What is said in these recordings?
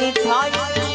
the time.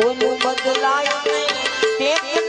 બોલું બદલાય નહીં. ટેકને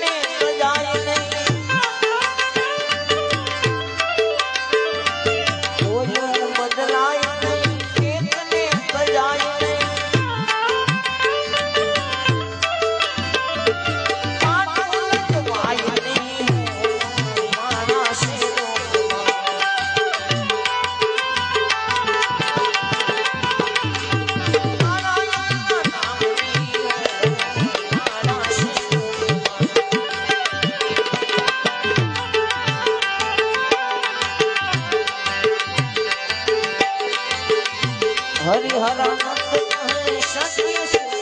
राम सत्य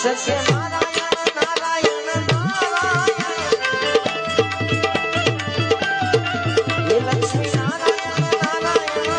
સત્ય નારાયણ નારાયણ નારાયણ હે લક્ષ્મી નારાયણ નારાયણ